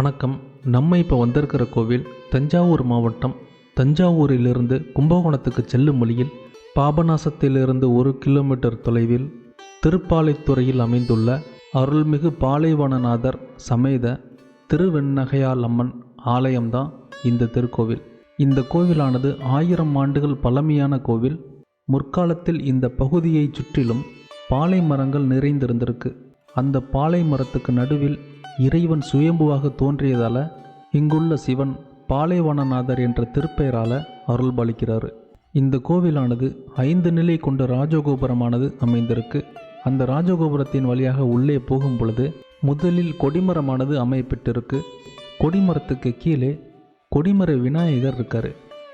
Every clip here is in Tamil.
வணக்கம். நம்ம இப்போ வந்திருக்கிற கோவில் தஞ்சாவூர் மாவட்டம். தஞ்சாவூரிலிருந்து கும்பகோணத்துக்கு செல்லும் வழியில் பாபநாசத்திலிருந்து ஒரு கிலோமீட்டர் தொலைவில் திருப்பாலைத்துறையில் அமைந்துள்ள அருள்மிகு பாலைவனநாதர் சமேத திருவெண்ணகையால் அம்மன் ஆலயம்தான் இந்த திருக்கோவில். இந்த கோவிலானது ஆயிரம் ஆண்டுகள் பழமையான கோவில். முற்காலத்தில் இந்த பகுதியை சுற்றிலும் பாலை மரங்கள் நிறைந்திருந்திருக்கு. அந்த பாலை மரத்துக்கு நடுவில் இறைவன் சுயம்புவாக தோன்றியதால இங்குள்ள சிவன் பாலைவனநாதர் என்ற திருப்பெயரால அருள்பாலிக்கிறார் இந்த கோவிலானது ஐந்து நிலை கொண்ட ராஜகோபுரமானது அமைந்திருக்கு. அந்த ராஜகோபுரத்தின் வழியாக உள்ளே போகும் பொழுது முதலில் கொடிமரமானது அமையப்பட்டிருக்கு கொடிமரத்துக்கு கீழே கொடிமர விநாயகர் இருக்கார்.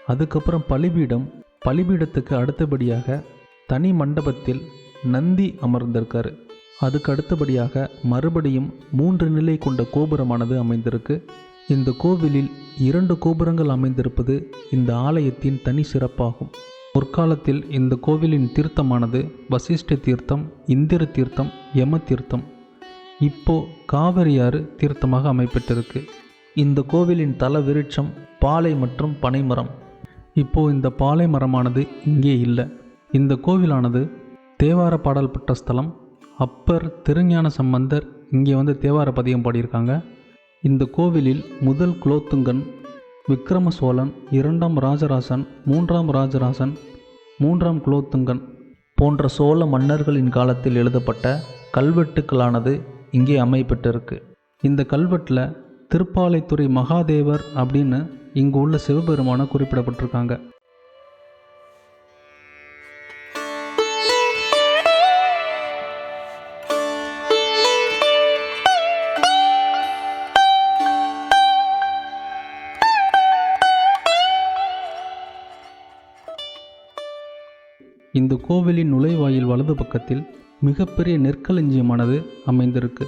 அதுக்கப்புறம் பலிபீடம் பலிபீடத்துக்கு அடுத்தபடியாக தனி மண்டபத்தில் நந்தி அமர்ந்திருக்காரு. அதுக்கு அடுத்தபடியாக மறுபடியும் மூன்று நிலை கொண்ட கோபுரமானது அமைந்திருக்கு. இந்த கோவிலில் இரண்டு கோபுரங்கள் அமைந்திருப்பது இந்த ஆலயத்தின் தனி சிறப்பாகும். முற்காலத்தில் இந்த கோவிலின் தீர்த்தமானது வசிஷ்ட தீர்த்தம் இந்திர தீர்த்தம் யம தீர்த்தம். இப்போ காவிரியாறு தீர்த்தமாக அமைப்பட்டிருக்கு இந்த கோவிலின் தல விருட்சம் பாலை மற்றும் பனைமரம். இப்போ இந்த பாலை மரமானது இங்கே இல்லை. இந்த கோவிலானது தேவார பாடல் பெற்ற ஸ்தலம் அப்பர் திருஞான சம்பந்தர் இங்கே வந்து தேவார பதியம் பாடியிருக்காங்க. இந்த கோவிலில் முதல் குலோத்துங்கன் விக்ரம சோழன் இரண்டாம் ராஜராசன் மூன்றாம் ராஜராசன் மூன்றாம் குலோத்துங்கன் போன்ற சோழ மன்னர்களின் காலத்தில் எழுதப்பட்ட கல்வெட்டுக்களானது இங்கே அமைப்பட்டிருக்கு இந்த கல்வெட்டில் திருப்பாலைத்துறை மகாதேவர் அப்படின்னு இங்கு உள்ள சிவபெருமான குறிப்பிடப்பட்டிருக்காங்க. இந்த கோவிலின் நுழைவாயில் வலது பக்கத்தில் மிகப்பெரிய நெற்களஞ்சியமானது அமைந்திருக்கு.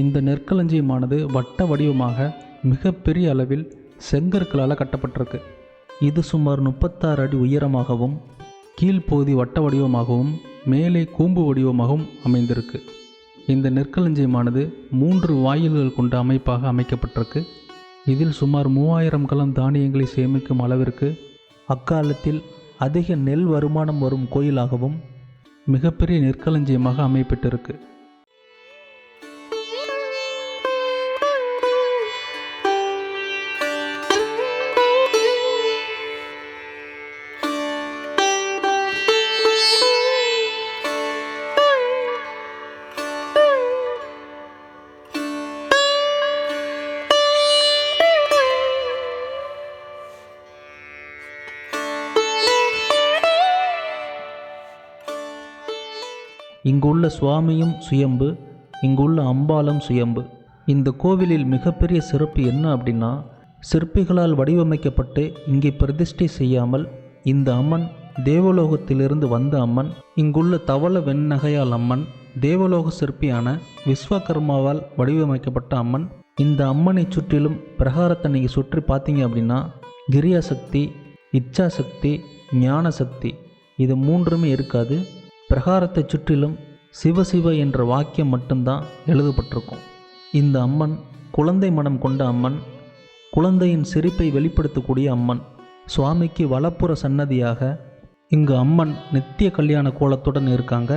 இந்த நெற்களஞ்சியமானது வட்ட வடிவமாக மிகப்பெரிய அளவில் செங்கற்களால் கட்டப்பட்டிருக்கு. இது சுமார் முப்பத்தாறு அடி உயரமாகவும் கீழ்ப்பகுதி வட்ட வடிவமாகவும் மேலே கூம்பு வடிவமாகவும் அமைந்திருக்கு. இந்த நெற்களஞ்சியமானது மூன்று வாயில்கள் கொண்ட அமைப்பாக அமைக்கப்பட்டிருக்கு. இதில் சுமார் மூவாயிரம் கலம் தானியங்களை சேமிக்கும் அளவிற்கு அக்காலத்தில் அதிக நெல் வருமானம் வரும் கோயிலாகவும் மிகப்பெரிய நெற்களஞ்சியமாக அமைப்பட்டிருக்கு இங்குள்ள சுவாமியும் சுயம்பு இங்குள்ள அம்பாலும் சுயம்பு. இந்த கோவிலில் மிகப்பெரிய சிறப்பு என்ன அப்படின்னா சிற்பிகளால் வடிவமைக்கப்பட்டு இங்கே பிரதிஷ்டை செய்யாமல் இந்த அம்மன் தேவலோகத்திலிருந்து வந்த அம்மன் இங்குள்ள தவள வெண்ணகையால் அம்மன் தேவலோக சிற்பியான விஸ்வகர்மாவால் வடிவமைக்கப்பட்ட அம்மன். இந்த அம்மனை சுற்றிலும் பிரகாரத்தை நீங்கள் சுற்றி பார்த்தீங்க அப்படின்னா கிரியாசக்தி இச்சாசக்தி ஞானசக்தி இது மூன்றுமே இருக்காது. பிரகாரத்தை சுற்றிலும் சிவசிவ என்ற வாக்கியம் மட்டும்தான் எழுதப்பட்டிருக்கும். இந்த அம்மன் குழந்தை மனம் கொண்ட அம்மன் குழந்தையின் சிரிப்பை வெளிப்படுத்தக்கூடிய அம்மன் சுவாமிக்கு வலப்புற சன்னதியாக இங்கு அம்மன் நித்திய கல்யாண கோலத்துடன் இருக்காங்க.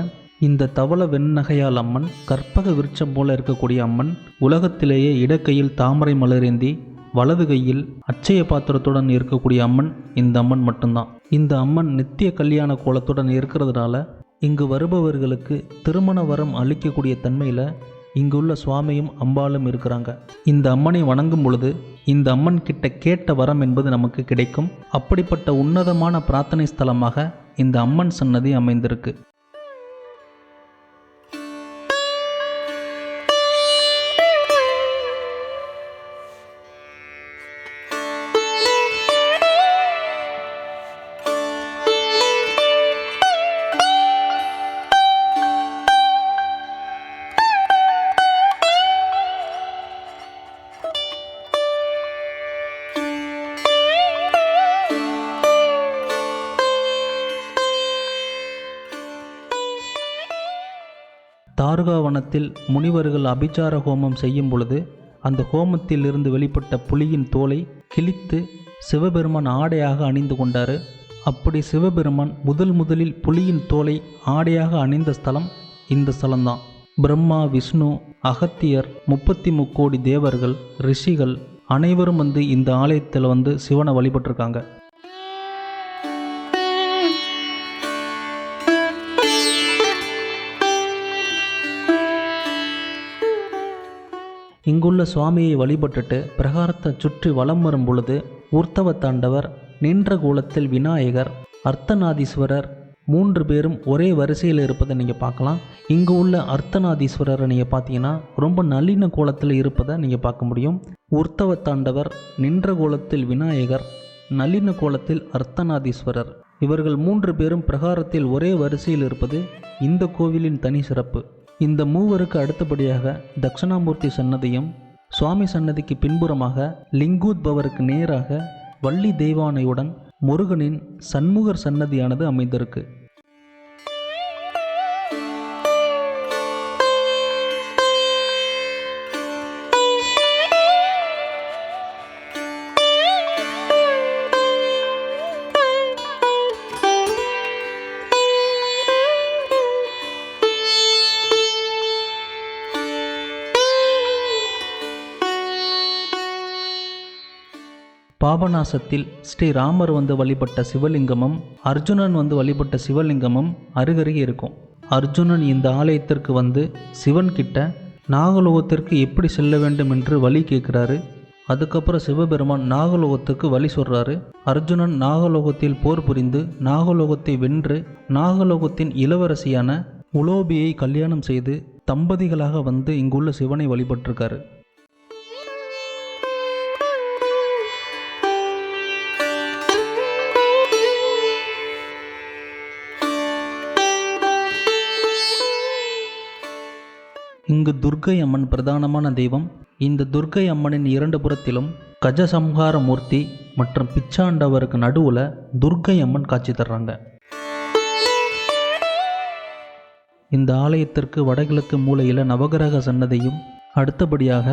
இந்த தவள வெண்ணகையால் அம்மன் கற்பக விருட்சம் போல இருக்கக்கூடிய அம்மன் உலகத்திலேயே இடக்கையில் தாமரை மலரேந்தி வலது கையில் அச்சய பாத்திரத்துடன் இருக்கக்கூடிய அம்மன் இந்த அம்மன் மட்டும்தான். இந்த அம்மன் நித்திய கல்யாண கோலத்துடன் இருக்கிறதுனால இங்கு வருபவர்களுக்கு திருமண வரம் அளிக்கக்கூடிய தன்மையில் இங்குள்ள சுவாமியும் அம்பாலும் இருக்கிறாங்க. இந்த அம்மனை வணங்கும் பொழுது இந்த அம்மன் கிட்ட கேட்ட வரம் என்பது நமக்கு கிடைக்கும். அப்படிப்பட்ட உன்னதமான பிரார்த்தனை ஸ்தலமாக இந்த அம்மன் சன்னதி அமைந்திருக்கு. தாருகாவனத்தில் முனிவர்கள் அபிச்சார ஹோமம் செய்யும் பொழுது அந்த ஹோமத்தில் இருந்து வெளிப்பட்ட புலியின் தோலை கிழித்து சிவபெருமான் ஆடையாக அணிந்து கொண்டார். அப்படி சிவபெருமான் முதல் முதலில் புலியின் தோலை ஆடையாக அணிந்த ஸ்தலம் இந்த ஸ்தலம்தான். பிரம்மா விஷ்ணு அகத்தியர் முப்பத்தி முக்கோடி தேவர்கள் ரிஷிகள் அனைவரும் வந்து இந்த ஆலயத்தில் வந்து சிவனை வழிபட்டிருக்காங்க. இங்குள்ள சுவாமியை வழிபட்டுட்டு பிரகாரத்தை சுற்றி வலம் வரும் பொழுது உர்த்தவ தாண்டவர் நின்ற கோலத்தில் விநாயகர் அர்த்தநாதீஸ்வரர் மூன்று பேரும் ஒரே வரிசையில் இருப்பதை நீங்கள் பார்க்கலாம். இங்கு உள்ள அர்த்தநாதீஸ்வரரை நீங்கள் பார்த்தீங்கன்னா ரொம்ப நளின கோலத்தில் இருப்பதை நீங்கள் பார்க்க முடியும். உர்த்தவ தாண்டவர் நின்ற கோலத்தில் விநாயகர் நளின கோலத்தில் அர்த்தநாதீஸ்வரர். இவர்கள் மூன்று பேரும் பிரகாரத்தில் ஒரே வரிசையில் இருப்பது இந்த கோவிலின் தனி சிறப்பு. இந்த மூவருக்கு அடுத்தபடியாக தட்சிணாமூர்த்தி சன்னதியும் சுவாமி சன்னதிக்கு பின்புறமாக லிங்கூத்பவருக்கு நேராக வள்ளி தெய்வானையுடன் முருகனின் சண்முகர் சன்னதியானது அமைந்திருக்கு. பாபநாசத்தில் ஸ்ரீராமர் வந்து வழிபட்ட சிவலிங்கமும் அர்ஜுனன் வந்து வழிபட்ட சிவலிங்கமும் அருகருகே இருக்கும். அர்ஜுனன் இந்த ஆலயத்திற்கு வந்து சிவன் கிட்ட நாகலோகத்திற்கு எப்படி செல்ல வேண்டும்? என்று வழி கேட்குறாரு. அதுக்கப்புறம் சிவபெருமான் நாகலோகத்துக்கு வழி சொல்கிறாரு அர்ஜுனன் நாகலோகத்தில் போர் புரிந்து நாகலோகத்தை வென்று நாகலோகத்தின் இளவரசியான உலோபியை கல்யாணம் செய்து தம்பதிகளாக வந்து இங்குள்ள சிவனை வழிபட்டிருக்காரு. இங்கு துர்க்கை அம்மன் பிரதானமான தெய்வம். இந்த துர்க்கை அம்மனின் இரண்டு புறத்திலும் கஜசம்ஹார மூர்த்தி மற்றும் பிச்சாண்டவருக்கு நடுவில் துர்க்கை அம்மன் காட்சி தர்றாங்க. இந்த ஆலயத்திற்கு வடகிழக்கு மூலையில் நவகிரக சன்னதியும் அடுத்தபடியாக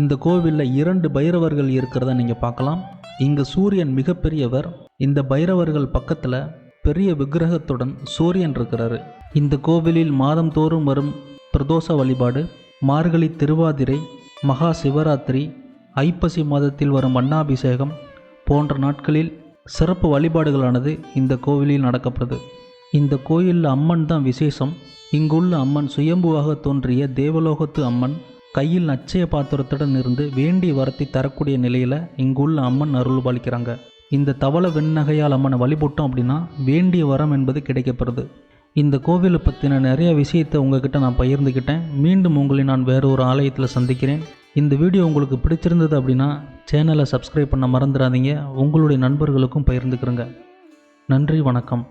இந்த கோவிலில் இரண்டு பைரவர்கள் இருக்கிறத நீங்கள் பார்க்கலாம். இங்கு சூரியன் மிகப்பெரியவர் இந்த பைரவர்கள் பக்கத்தில் பெரிய விக்கிரகத்துடன் சூரியன் இருக்கிறாரு. இந்த கோவிலில் மாதந்தோறும் வரும் பிரதோஷ வழிபாடு மார்கழி திருவாதிரை மகா சிவராத்திரி ஐப்பசி மாதத்தில் வரும் அண்ணாபிஷேகம் போன்ற நாட்களில் சிறப்பு வழிபாடுகளானது இந்த கோவிலில் நடக்கப்படுது. இந்த கோயிலில் அம்மன் தான் விசேஷம். இங்குள்ள அம்மன் சுயம்புவாக தோன்றிய தேவலோகத்து அம்மன் கையில் அச்சய பாத்திரத்துடன் இருந்து வேண்டிய வரத்தை தரக்கூடிய நிலையில் இங்குள்ள அம்மன் அருள் பாலிக்கிறாங்க. இந்த தவள வெண்ணகையால் அம்மனை வழிபட்டோம் அப்படின்னா வேண்டிய வரம் என்பது கிடைக்கப்படுது. இந்த கோவிலை பற்றின நிறைய விஷயத்தை உங்ககிட்ட நான் பகிர்ந்துக்கிட்டேன். மீண்டும் உங்களை நான் வேறு ஒரு ஆலயத்தில் சந்திக்கிறேன். இந்த வீடியோ உங்களுக்கு பிடிச்சிருந்தது அப்படின்னா சேனலை சப்ஸ்கிரைப் பண்ண மறந்துடாதீங்க. உங்களுடைய நண்பர்களுக்கும் பகிர்ந்துக்கிறங்க. நன்றி வணக்கம்.